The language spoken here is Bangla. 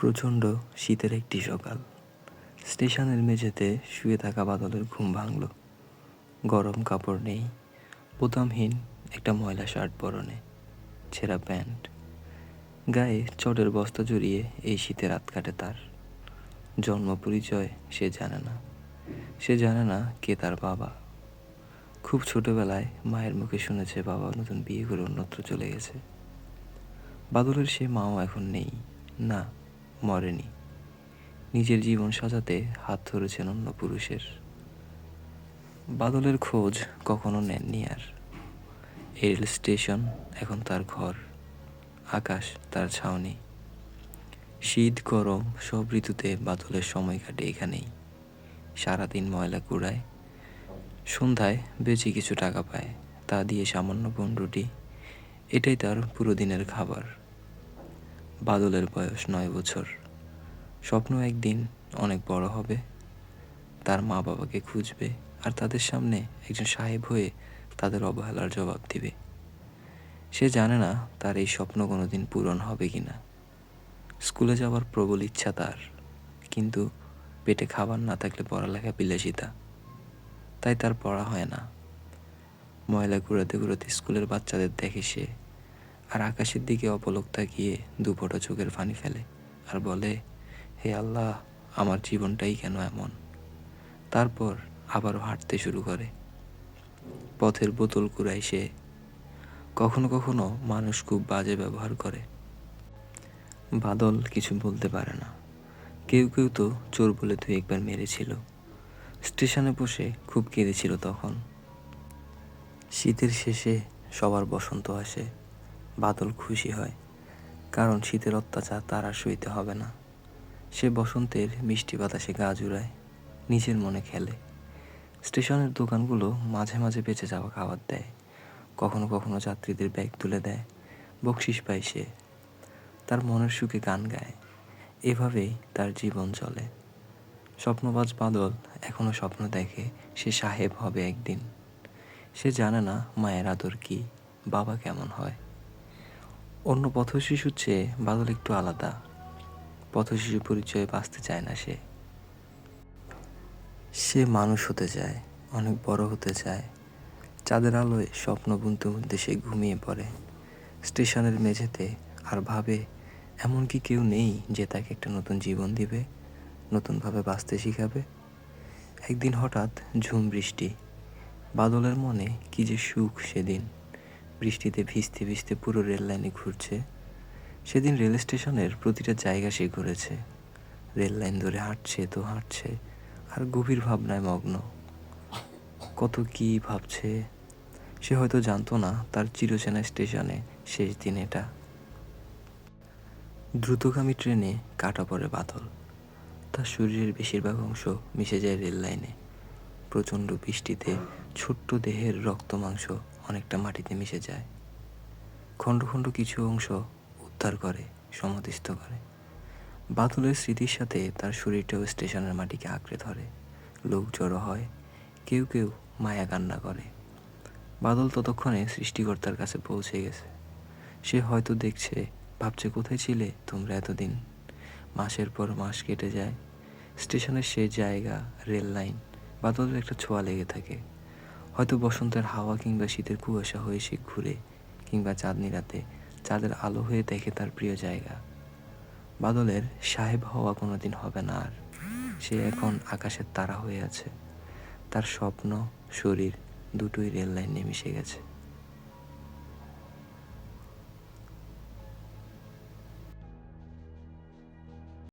প্রচণ্ড শীতের একটি সকাল। স্টেশনের মেঝেতে শুয়ে থাকা বাদলের ঘুম ভাঙল। গরম কাপড় নেই, বোতামহীন একটা ময়লা শার্ট পরনে, ছেঁড়া প্যান্ট। গায়ে চটের বস্তা জড়িয়ে এই শীতে রাত কাটে তার। জন্ম পরিচয় সে জানে না। সে জানে না কে তার বাবা। খুব ছোটবেলায় মায়ের মুখে শুনেছে বাবা নতুন বিয়ে করে অন্যত্র চলে গেছে। বাদলের সে মাও এখন নেই। না মরেনি। নিজের জীবন সাজাতে হাত ধরেছেন অন্য পুরুষের। বাদলের খোঁজ কখনো নেননি আর। রেল স্টেশন এখন তার ঘর, আকাশ তার ছাউনি। শীত, গরম, সব ঋতুতে বাদলের সময় কাটে এখানেই। সারাদিন ময়লা কুড়ায়, সন্ধ্যায় বেঁচে কিছু টাকা পায়, তা দিয়ে সামান্য রুটি এটাই তার পুরো দিনের খাবার। বাদলের বয়স নয় বছর। স্বপ্ন একদিন অনেক বড় হবে। তার মা বাবাকে খুঁজবে আর তাদের সামনে একজন সাহেব হয়ে তাদের অবহেলার জবাব দিবে। সে জানে না তার এই স্বপ্ন কোনোদিন পূরণ হবে কি না স্কুলে যাওয়ার প্রবল ইচ্ছা তার, কিন্তু পেটে খাবার না থাকলে পড়ালেখা বিলাসিতা। তাই তার পড়া হয় না। ময়লা ঘুরাতে ঘুরাতে স্কুলের বাচ্চাদের দেখে সে আর আকাশের দিকে অপলক তাকিয়ে দুপটা চোখের পানি ফেলে আর বলে, হে আল্লাহ, আমার জীবনটাই কেন এমন? তারপর আবারও হাঁটতে শুরু করে। পথের বোতল কুড়ায় সে। কখনো কখনো মানুষ খুব বাজে ব্যবহার করে। বাদল কিছু বলতে পারে না। কেউ কেউ তো চোর বলে তুই একবার মেরেছিল। স্টেশনে বসে খুব কেঁদেছিল তখন। শীতের শেষে সবার বসন্ত আসে। বাদল খুশি হয়, কারণ শীতের অত্যাচার তার আর সইতে হবে না। সে বসন্তের মিষ্টি বাতাসে গা জুড়ায়, নিজের মনে খেলে। স্টেশনের দোকানগুলো মাঝে মাঝে বেঁচে যাওয়া খাবার দেয়। কখনো কখনো যাত্রীদের ব্যাগ তুলে দেয়, বকশিস পায় সে। তার মনের সুখে গান গায়। এভাবেই তার জীবন চলে। স্বপ্নবাজ বাদল এখনও স্বপ্ন দেখে সে সাহেব হবে একদিন। সে জানে না মায়ের আদর কি, বাবা কেমন হয়। অন্য পথশিশুর চেয়ে বাদল একটু আলাদা। পথশিশু পরিচয়ে বাঁচতে চায় না সে। সে মানুষ হতে চায়, অনেক বড় হতে চায়। চাঁদের আলোয় স্বপ্ন বুনতে বুনতে সে ঘুমিয়ে পড়ে। স্টেশনের মেঝেতে আর ভাবে এমন কি কেউ নেই যে তাকে একটা নতুন জীবন দিবে, নতুনভাবে বাঁচতে শিখাবে? একদিন হঠাৎ ঝুম বৃষ্টি। বাদলের মনে কি যে সুখ সেদিন। বৃষ্টিতে ভিজতে ভিজতে পুরো রেল লাইনে ঘুরছে। সেদিন রেল স্টেশনের প্রতিটা জায়গা সে ঘুরেছে। রেল লাইন ধরে হাঁটছে তো হাঁটছে, আর গভীর ভাবনায় মগ্ন। কত কি ভাবছে, সে হয়তো জানতো না তার চিরচেনা স্টেশনে শেষ দিন এটা। দ্রুতগামী ট্রেনে কাটা পড়ে বাদল। তার শরীরের বেশিরভাগ অংশ মিশে যায় রেল লাইনে। প্রচণ্ড বৃষ্টিতে ছোট্ট দেহের রক্ত মাংস অনেকটা মাটিতে মিশে যায়। খণ্ড খণ্ড কিছু অংশ উদ্ধার করে, সমাধিস্থ করে। বাদলের স্মৃতির সাথে তার শরীরটাও স্টেশনের মাটিকে আঁকড়ে ধরে। লোক জড়ো হয়, কেউ কেউ মায়া কান্না করে। বাদল ততক্ষণে সৃষ্টিকর্তার কাছে পৌঁছে গেছে। সে হয়তো দেখছে, ভাবছে কোথায় ছিলে তোমরা এতদিন। মাসের পর মাস কেটে যায়। স্টেশনের সেই জায়গা, রেল লাইন, বাদলের একটা ছোঁয়া লেগে থাকে। হয়তো বসন্তের হাওয়া কিংবা শীতের কুয়াশা হয়ে সে ঘুরে কিংবা চাঁদনি রাতে চাঁদের আলো হয়ে দেখে তার প্রিয় জায়গা। বাদলের সাহেব হওয়া কোনোদিন হবে না আর। সে এখন আকাশের তারা হয়ে আছে। তার স্বপ্ন, শরীর দুটোই রেল লাইনে মিশে গেছে।